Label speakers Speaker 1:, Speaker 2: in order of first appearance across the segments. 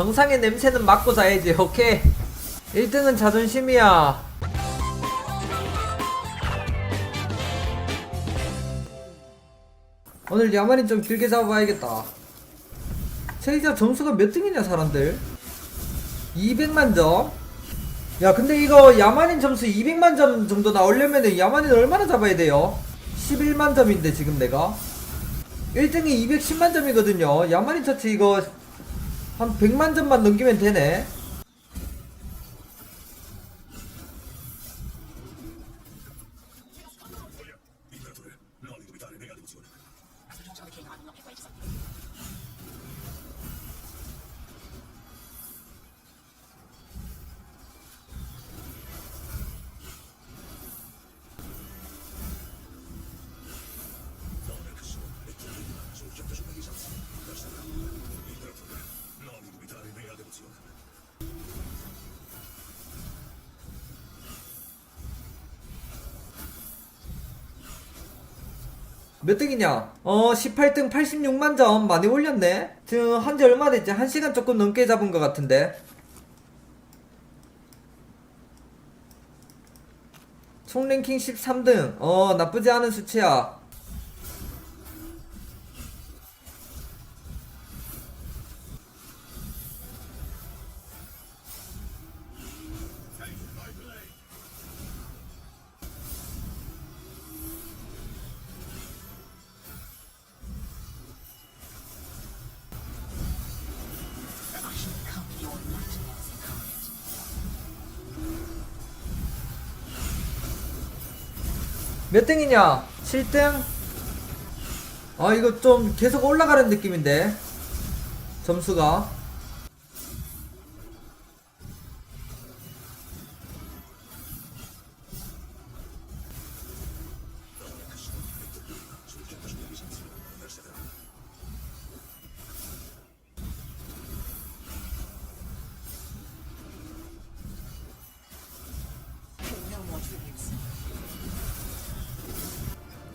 Speaker 1: 정상의 냄새는 맡고 자야지 오케이? 1등은 자존심이야. 오늘 야만인 좀 길게 잡아봐야겠다. 최이자 점수가 몇 등이냐 사람들? 200만 점? 야 근데 이거 야만인 점수 200만 점 정도 나오려면 야만인 얼마나 잡아야 돼요? 11만 점인데 지금 내가? 1등이 210만 점이거든요. 야만인 처치 이거 한 100만 점만 넘기면 되네 몇 등이냐? 어 18등 86만 점 많이 올렸네 지금 한 지 얼마 됐지? 1시간 조금 넘게 잡은 것 같은데 총 랭킹 13등 어 나쁘지 않은 수치야 몇 등이냐? 7등? 아 이거 좀 계속 올라가는 느낌인데 점수가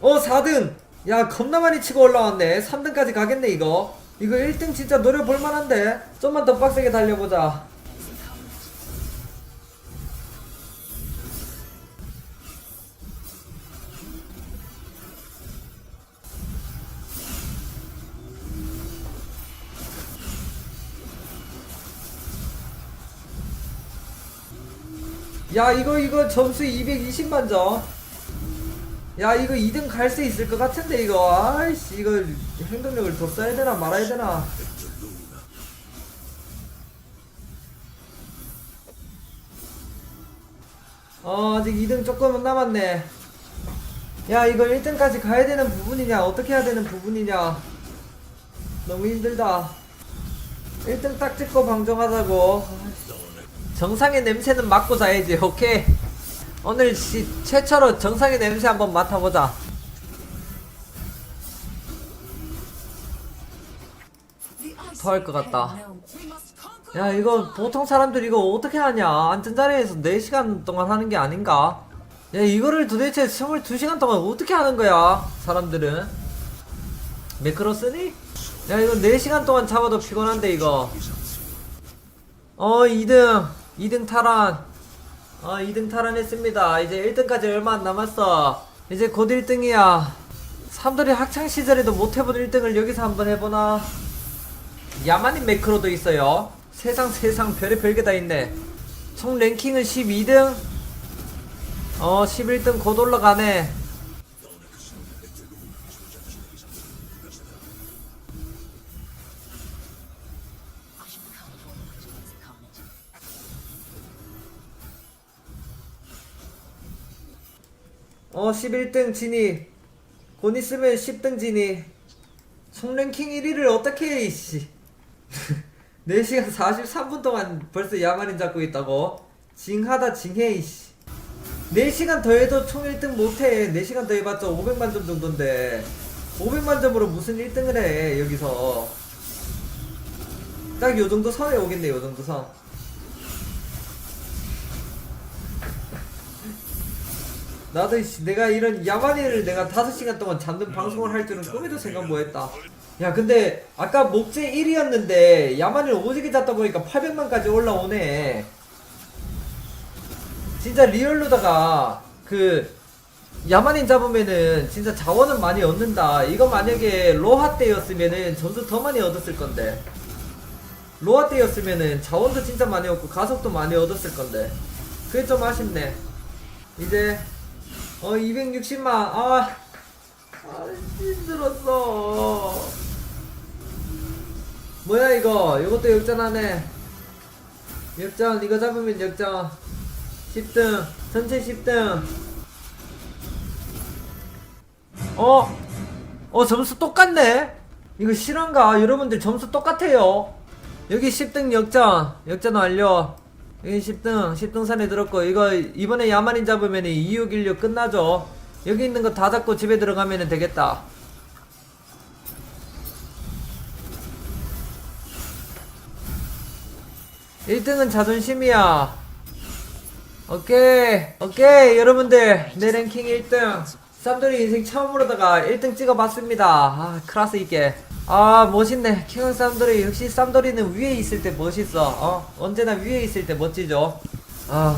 Speaker 1: 어 4등. 야 겁나 많이 치고 올라왔네. 3등까지 가겠네 이거. 이거 1등 진짜 노려볼 만한데. 좀만 더 빡세게 달려보자. 야 이거 이거 점수 220만 점 야 이거 2등 갈 수 있을 것 같은데 이거. 아이씨 이거 행동력을 더 써야 되나 말아야 되나. 어 아직 2등 조금은 남았네. 야 이거 1등까지 가야 되는 부분이냐? 어떻게 해야 되는 부분이냐? 너무 힘들다. 1등 딱 찍고 방종하자고. 정상의 냄새는 맡고 자야지 오케이 오늘 시, 최초로 정상의 냄새 한번 맡아보자. 토할 것 같다. 야, 이거 보통 사람들 이거 어떻게 하냐? 안전자리에서 4시간 동안 하는 게 아닌가? 야, 이거를 도대체 22시간 동안 어떻게 하는 거야? 사람들은. 매크로 쓰니? 야, 이거 4시간 동안 잡아도 피곤한데, 이거. 어, 2등. 2등 탈환. 어 2등 탈환했습니다. 이제 1등까지 얼마 안 남았어. 이제 곧 1등이야. 사람들이 학창시절에도 못해본 1등을 여기서 한번 해보나? 야만인 매크로도 있어요. 세상 세상 별의 별게 다 있네. 총 랭킹은 12등? 어 11등 곧 올라가네 어 11등 진이 곧 있으면 10등 진이 총 랭킹 1위를 어떻게 해 이씨. 4시간 43분 동안 벌써 야만인 잡고 있다고. 징하다 징해 이씨. 4시간 더 해도 총 1등 못해. 4시간 더 해봤자 500만 점 정도인데. 500만 점으로 무슨 1등을 해 여기서. 딱 요정도 선에 오겠네 요정도 선 나도 씨, 내가 이런 야만인을 내가 5시간 동안 잡는 방송을 할 줄은 꿈에도 생각 못했다. 야 근데 아까 목재 1위였는데 야만을 오지게 잡다 보니까 800만까지 올라오네. 진짜 리얼로다가 그 야만인 잡으면은 진짜 자원은 많이 얻는다. 이거 만약에 로하 때였으면은 점수 더 많이 얻었을 건데. 로하 때였으면은 자원도 진짜 많이 얻고 가속도 많이 얻었을 건데. 그게 좀 아쉽네. 이제 어 260만. 아, 아 힘들었어. 뭐야 이거? 이것도 역전하네. 역전 이거 잡으면 역전. 10등 전체 10등. 어? 어 점수 똑같네? 이거 실화인가? 여러분들 점수 똑같아요. 여기 10등 역전. 역전 완료 여기 10등 10등 산에 들었고 이거 이번에 야만인 잡으면 2616 끝나죠. 여기 있는 거 다 잡고 집에 들어가면 되겠다. 일등은 자존심이야. 오케이 오케이 여러분들. 내 랭킹 1등. 쌈돌이 인생 처음으로다가 1등 찍어봤습니다. 아 클라스 있게 아 멋있네. 킹 쌈돌이 역시 쌈돌이는 위에 있을 때 멋있어. 어? 언제나 위에 있을 때 멋지죠. 아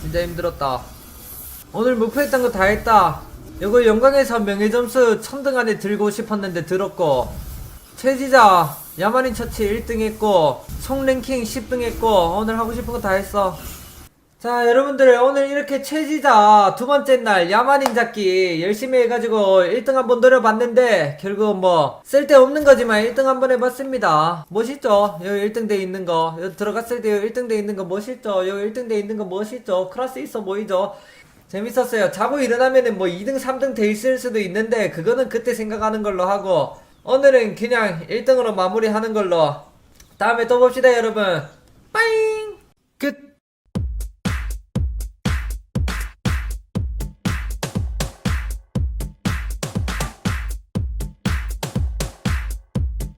Speaker 1: 진짜 힘들었다. 오늘 목표했던 거 다 했다. 이거 영광에서 명예점수 1000등 안에 들고 싶었는데 들었고 최지자 야만인 처치 1등 했고 총 랭킹 10등 했고 오늘 하고 싶은 거 다 했어 자 여러분들 오늘 이렇게 최지자 두 번째 날 야만인 잡기 열심히 해가지고 1등 한번 노려봤는데 결국 뭐 쓸데없는 거지만 1등 한번 해봤습니다. 멋있죠? 여기 1등 돼 있는 거. 들어갔을 때 1등 돼 있는 거 멋있죠? 여기 1등 돼 있는 거 멋있죠? 클래스 있어 보이죠? 재밌었어요. 자고 일어나면은 뭐 2등 3등 돼 있을 수도 있는데 그거는 그때 생각하는 걸로 하고 오늘은 그냥 1등으로 마무리하는 걸로. 다음에 또 봅시다 여러분. 빠이